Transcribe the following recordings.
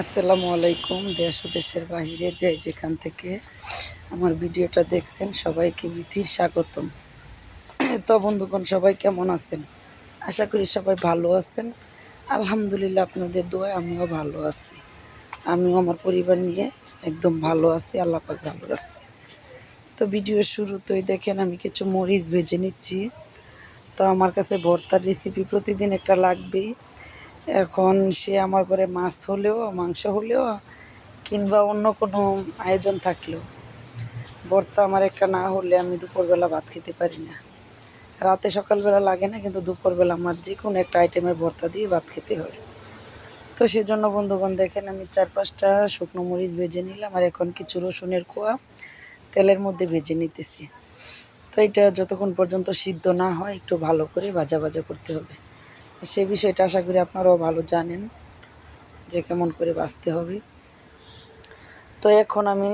আসসালামু আলাইকুম, দেশ ও দেশের বাহিরে যে যেখান থেকে আমার ভিডিওটা দেখছেন, সবাইকে বিধির স্বাগতম। তো বন্ধুগণ, সবাই কেমন আছেন? আশা করি সবাই ভালো আছেন। আলহামদুলিল্লাহ, আপনাদের দোয়ায় আমিও ভালো আছি। আমিও আমার পরিবার নিয়ে একদম ভালো আছি, আল্লাহ পাক ভালো রাখছে। তো ভিডিওর শুরুতেই দেখেন, আমি কিছু মরিচ ভেজে নিচ্ছি। তো আমার কাছে ভর্তার রেসিপি প্রতিদিন একটা লাগবেই। এখন সে আমার ঘরে মাছ হলেও, মাংস হলেও, কিংবা অন্য কোনো আয়োজন থাকলেও। ভর্তা আমার একটা না হলে আমি দুপুরবেলা ভাত খেতে পারি না। রাতে সকালবেলা লাগে না, কিন্তু দুপুরবেলা আমার যে কোনো একটা আইটেমের ভর্তা দিয়ে ভাত খেতে হয়। তো সেজন্য বন্ধুগণ, দেখেন আমি চার পাঁচটা শুকনো মরিচ ভেজে নিলাম, আর এখন কিছু রসুনের কোয়া তেলের মধ্যে ভেজে নিতেছি। তো এটা যতক্ষণ পর্যন্ত সিদ্ধ না হয়, একটু ভালো করে ভাজা ভাজা করতে হবে। সে বিষয়টা আশা করি আপনারাও ভালো জানেন যে কেমন করে বাঁচতে হবে। তো এখন আমি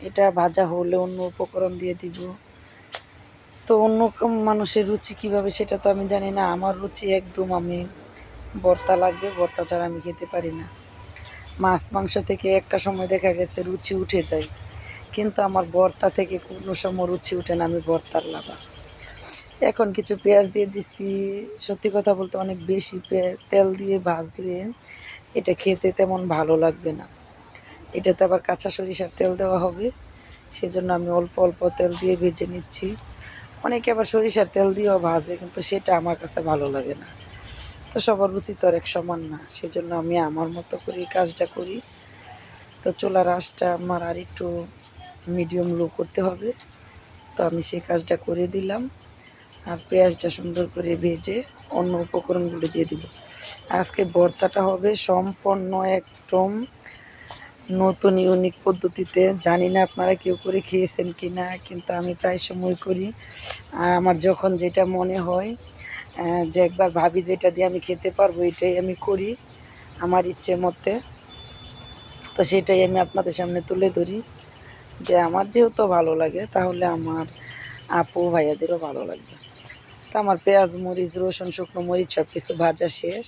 এটা ভাজা হলে অন্য উপকরণ দিয়ে দিব। তো অন্য মানুষের রুচি কীভাবে সেটা তো আমি জানি না। আমার রুচি একদম আমি ভর্তা লাগবে, ভর্তা ছাড়া আমি খেতে পারি না। মাছ, মাংস থেকে একটা সময় দেখা গেছে রুচি উঠে যায়। কিন্তু আমার ভর্তা থেকে কোনো সময় রুচি উঠে না, আমি ভর্তার লাভা। এখন কিছু পেঁয়াজ দিয়ে দিচ্ছি সত্যি কথা বলতে অনেক বেশি তেল দিয়ে ভাজলে এটা খেতে তেমন ভালো লাগবে না। এটাতে আবার কাঁচা সরিষার তেল দেওয়া হবে। সেজন্য আমি অল্প অল্প তেল দিয়ে ভেজে নিচ্ছি। অনেকে আবার সরিষার তেল দিয়েও ভাজে, কিন্তু সেটা আমার কাছে ভালো লাগে না। তো সবার রুচি তো এক সমান না, সেজন্য আমি আমার মতো করে কাজটা করি। তো চুলার আঁচটা আমার আর একটু মিডিয়াম লো করতে হবে। তো আমি সেই কাজটা করে দিলাম। আর পেঁয়াজটা সুন্দর করে ভেজে অন্য উপকরণগুলো দিয়ে দিব। আজকে ভর্তাটা হবে সম্পূর্ণ একদম নতুন ইউনিক পদ্ধতিতে। জানি না আপনারা কেউ করে খেয়েছেন কি না কিন্তু আমি প্রায় সময় করি। আমার যখন যেটা মনে হয় যে একবার ভাবি যেটা দিয়ে আমি খেতে পারব, এটাই আমি করি আমার ইচ্ছে মতে। তো সেটাই আমি আপনাদের সামনে তুলে ধরি যে আমার যেহেতু ভালো লাগে, তাহলে আমার আপু ভাইয়াদেরও ভালো লাগবে। তো আমার পেঁয়াজ, মরিচ, রসুন, শুকনো মরিচ সব কিছু ভাজা শেষ।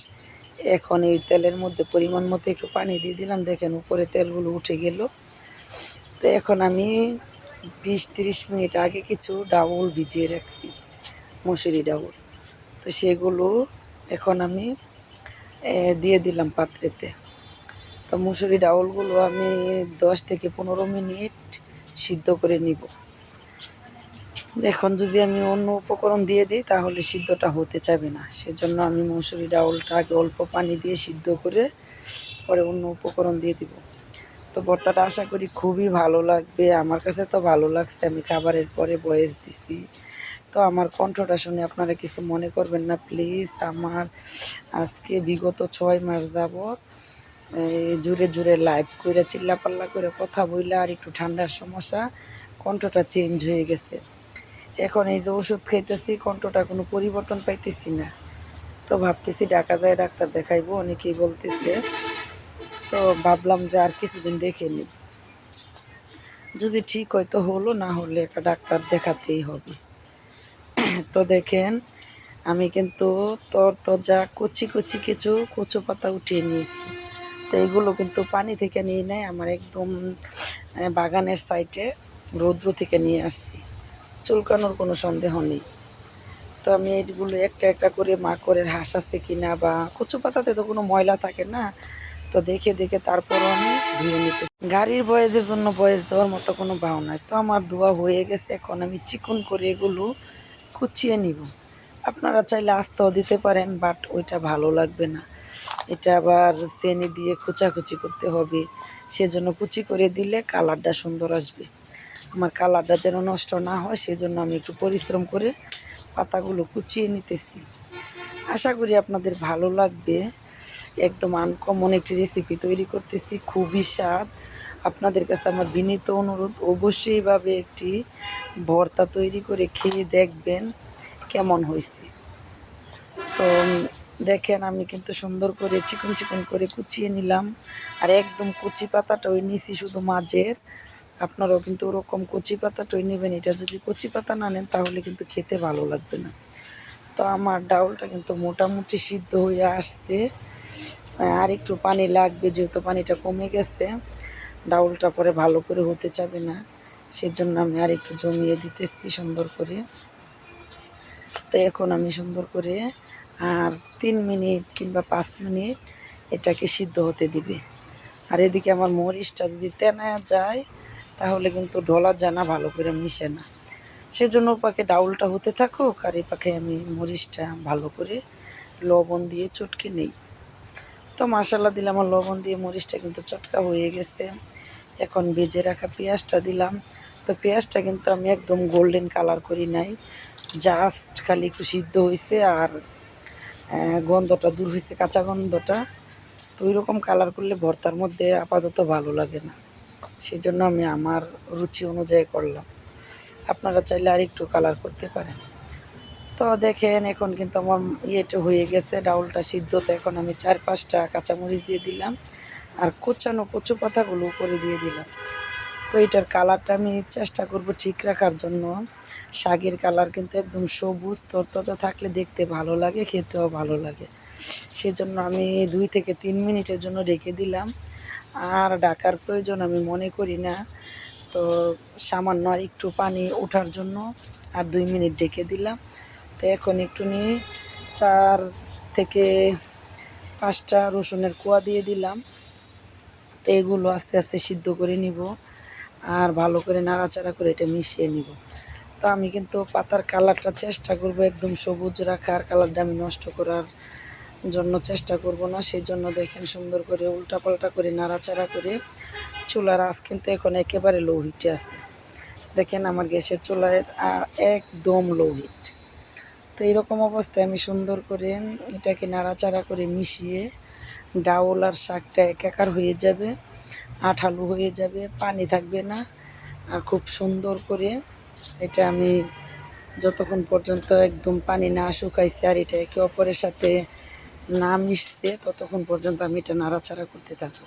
এখন এই তেলের মধ্যে পরিমাণ মতো একটু পানি দিয়ে দিলাম। দেখেন উপরে তেলগুলো উঠে গেল। তো এখন আমি বিশ তিরিশ মিনিট আগে কিছু ডাউল ভিজিয়ে রাখছি, মুসুরি ডাউল। তো সেগুলো এখন আমি দিয়ে দিলাম পাত্রেতে। তো মুসুরি ডাউলগুলো আমি দশ থেকে পনেরো মিনিট সিদ্ধ করে নিব। এখন যদি আমি অন্য উপকরণ দিয়ে দিই, তাহলে সিদ্ধটা হতে চাবে না। সেজন্য আমি মুসুরি ডাউলটা আগে অল্প পানি দিয়ে সিদ্ধ করে পরে অন্য উপকরণ দিয়ে দিব। তো ভর্তাটা আশা করি খুবই ভালো লাগবে। আমার কাছে তো ভালো লাগছে, আমি খাবারের পরে বয়েস দিছি। তো আমার কণ্ঠটা শুনে আপনারা কিছু মনে করবেন না, প্লিজ। আমার আজকে বিগত ছয় মাস যাবৎ জুড়ে জুড়ে লাইভ করে চিল্লাপাল্লা করে কথা বইলে আর একটু ঠান্ডার সমস্যা, কণ্ঠটা চেঞ্জ হয়ে গেছে। এখন এই যে ওষুধ খাইতেছি, কণ্ঠটা কোনো পরিবর্তন পাইতেছি না। তো ভাবতেছি ঢাকা যায় ডাক্তার দেখাইবো, অনেকেই বলতেছে। তো ভাবলাম যে আর কিছুদিন দেখে নিই যদি ঠিক হয়তো হলো, না হলে একটা ডাক্তার দেখাতেই হবে। তো দেখেন, আমি কিন্তু তর তজা, কচি কচি কিছু কচু পাতা উঠিয়ে নিয়েছি। তো এগুলো কিন্তু পানি থেকে নিয়ে নেয় আমার একদম বাগানের সাইডে, রৌদ্র থেকে নিয়ে আসছি। চুলকানোর কোনো সন্দেহ নেই। তো আমি এইগুলো একটা একটা করে মাকড়ের হাঁস আছে কিনা বা কচু পাতাতে তো কোনো ময়লা থাকে না, তো দেখে দেখে তারপরও আমি ধুয়ে নিতে। গাড়ির বয়েজের জন্য বয়েজ দেওয়ার মতো কোনো ভাও নাই। তো আমার ধোয়া হয়ে গেছে, এখন আমি চিকন করে এগুলো কুচিয়ে নিব। আপনারা চাইলে আস্তেও দিতে পারেন, বাট ওইটা ভালো লাগবে না। এটা আবার চেনি দিয়ে কুচাকুচি করতে হবে, সেজন্য কুচি করে দিলে কালারটা সুন্দর আসবে। আমার কালারটা যেন নষ্ট না হয় সেই জন্য আমি একটু পরিশ্রম করে পাতাগুলো কুচিয়ে নিতেছি। আশা করি আপনাদের ভালো লাগবে। একদম আনকমন একটি রেসিপি তৈরি করতেছি, খুবই স্বাদ। আপনাদের কাছে আমার বিনীত অনুরোধ, অবশ্যই এইভাবে একটি ভর্তা তৈরি করে খেয়ে দেখবেন কেমন হয়েছে। তো, দেখেন আমি কিন্তু সুন্দর করে চিকন চিকন করে কুচিয়ে নিলাম। আর একদম কুচি পাতাটা ওই নিছি শুধু মাঝের আপনারাও কিন্তু ওরকম কচি পাতাটাই নেবেন, এটা যদি কচি পাতা না নেন তাহলে কিন্তু খেতে ভালো লাগবে না। তো আমার ডাউলটা কিন্তু মোটামুটি সিদ্ধ হয়ে আসছে। আর একটু পানি লাগবে, যেহেতু পানিটা কমে গেছে, ডাউলটা পরে ভালো করে হতে চাবে না। সেজন্য আমি আর একটু জমিয়ে দিতেছি সুন্দর করে। তো এখন আমি সুন্দর করে আর তিন মিনিট কিংবা পাঁচ মিনিট এটাকে সিদ্ধ হতে দিবে। আর এদিকে আমার মরিচটা যদি তেনা যায় তাহলে কিন্তু ঢোলা জানা ভালো করে মিশে না। সেজন্য পাকে ডাউলটা হতে থাকুক আর এই পাকে আমি মরিচটা ভালো করে লবণ দিয়ে চটকে নেই। তো মশালা দিলাম আর লবণ দিয়ে মরিচটা কিন্তু চটকা হয়ে গেছে। এখন ভেজে রাখা পেঁয়াজটা দিলাম। তো পেঁয়াজটা কিন্তু আমি একদম গোল্ডেন কালার করি নাই। জাস্ট খালি একটু সিদ্ধ হয়েছে আর গন্ধটা দূর হয়েছে কাঁচা গন্ধটা। তো ওই রকম কালার করলে ভর্তার মধ্যে আপাতত ভালো লাগে না। সেই জন্য আমি আমার রুচি অনুযায়ী করলাম। আপনারা চাইলে আর একটু কালার করতে পারেন। তো দেখেন, এখন কিন্তু আমার ইয়েটা হয়ে গেছে, ডাউলটা সিদ্ধ। তো এখন আমি চার পাঁচটা কাঁচামরিচ দিয়ে দিলাম আর কোচানো কচু পাতাগুলো উপরে দিয়ে দিলাম। তো এটার কালারটা আমি চেষ্টা করব ঠিক রাখার জন্য। শাকের কালার কিন্তু একদম সবুজ, তরতাজা থাকলে দেখতে ভালো লাগে, খেতেও ভালো লাগে। সেজন্য আমি দুই থেকে তিন মিনিটের জন্য রেখে দিলাম। আর ডাকার প্রয়োজন আমি মনে করি না। তো সামান্য আর একটু পানি ওঠার জন্য আর দুই মিনিট ডেকে দিলাম। তো এখন একটু নিয়ে চার থেকে পাঁচটা রসুনের কোয়া দিয়ে দিলাম। তো এগুলো আস্তে আস্তে সিদ্ধ করে নিব আর ভালো করে নাড়াচাড়া করে এটা মিশিয়ে নিব। তো আমি কিন্তু পাতার কালারটা চেষ্টা করব একদম সবুজ রাখার, কালারটা আমি নষ্ট করার জন্য চেষ্টা করব না সেই জন্য দেখেন সুন্দর করে উল্টাপাল্টা করে নাড়াচাড়া করে চুলার আঁচ কিন্তু এখন একেবারে লো হিটে আছে। দেখেন আমার গ্যাসের আহ, একদম লো হিট তো এইরকম অবস্থায় আমি সুন্দর করে এটাকে নাড়াচাড়া করে মিশিয়ে ডাউল আর শাকটা একাকার হয়ে যাবে আঠালো হয়ে যাবে পানি থাকবে না। আর খুব সুন্দর করে এটা আমি যতক্ষণ পর্যন্ত একদম পানি না শুকাইছে আর এটা একে অপরের সাথে না মিশছে, ততক্ষণ পর্যন্ত আমি এটা নাড়াচাড়া করতে থাকব।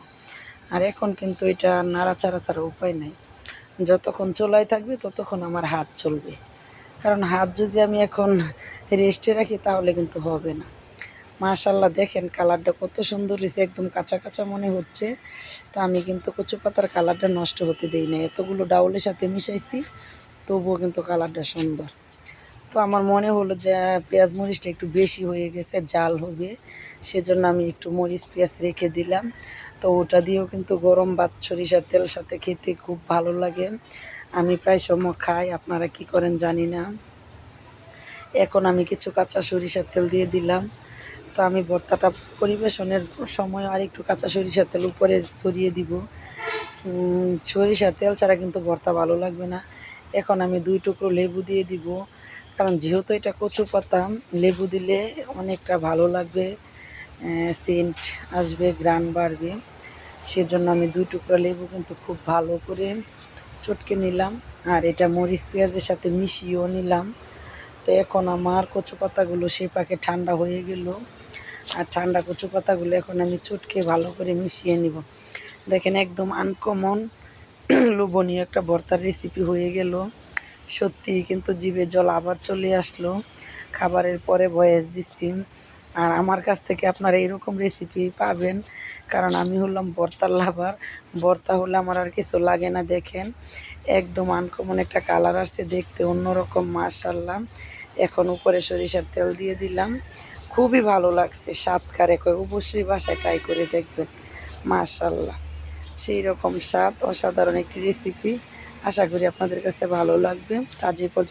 আর এখন কিন্তু এটা নাড়াচাড়া ছাড়া উপায় নাই। যতক্ষণ চোলাই থাকবে, ততক্ষণ আমার হাত চলবে। কারণ হাত যদি আমি এখন রেস্টে রাখি, তাহলে কিন্তু হবে না। মাশাল্লাহ দেখেন কালারটা কত সুন্দর হয়েছে, একদম কাঁচা কাঁচা মনে হচ্ছে। তো আমি কিন্তু কচু পাতার কালারটা নষ্ট হতে দেই না এতগুলো ডাউলের সাথে মিশাইছি, তবুও কিন্তু কালারটা সুন্দর। তো আমার মনে হলো যে পেঁয়াজ মরিচটা একটু বেশি হয়ে গেছে, জাল হবে। সেজন্য আমি একটু মরিচ, পেঁয়াজ রেখে দিলাম। তো ওটা দিয়েও কিন্তু গরম ভাত, সরিষার তেল সাথে খেতে খুব ভালো লাগে। আমি প্রায় সময় খাই, আপনারা কি করেন জানি না। এখন আমি কিছু কাঁচা সরিষার তেল দিয়ে দিলাম। তো আমি ভর্তাটা পরিবেশনের সময় আর একটু কাঁচা সরিষার তেল উপরে ছড়িয়ে দিব। সরিষার তেল ছাড়া কিন্তু ভর্তা ভালো লাগবে না। এখন আমি দুই টুকরো লেবু দিয়ে দিব। কারণ যেহেতু এটা কচু পাতা, লেবু দিলে অনেকটা ভালো লাগবে সেন্ট আসবে গ্রান বাড়বে। সেজন্য আমি দুই টুকরা লেবু কিন্তু খুব ভালো করে চটকে নিলাম। আর এটা মরিচ পেঁয়াজের সাথে মিশিয়েও নিলাম। তো এখন আমার কচু পাতাগুলো সেই পাকে ঠান্ডা হয়ে গেল। আর ঠান্ডা কচু পাতাগুলো এখন আমি চটকে ভালো করে মিশিয়ে নিব। দেখেন একদম আনকমন লোভনীয় একটা ভর্তার রেসিপি হয়ে গেল। সত্যি কিন্তু জিভে জল আবার চলে আসলো। খাবারের পরে বয়স দিচ্ছি। আর আমার কাছ থেকে আপনারা এরকম রেসিপি পাবেন। কারণ আমি হলাম বর্তার লাভার বর্তা হলে আমার আর কিছু লাগে না, দেখেন। একদম আনকমন একটা কালার আসছে দেখতে, অন্যরকম মাশাল্লাহ এখন উপরে সরিষার তেল দিয়ে দিলাম। খুবই ভালো লাগছে, স্বাদ কারে কয়, অবশ্যই বাসায় ট্রাই করে দেখবেন। মাশাল্লাহ সেই রকম স্বাদ, অসাধারণ একটি রেসিপি আশা করি আপনাদের কাছে ভালো লাগবে। আজ এই পর্যন্ত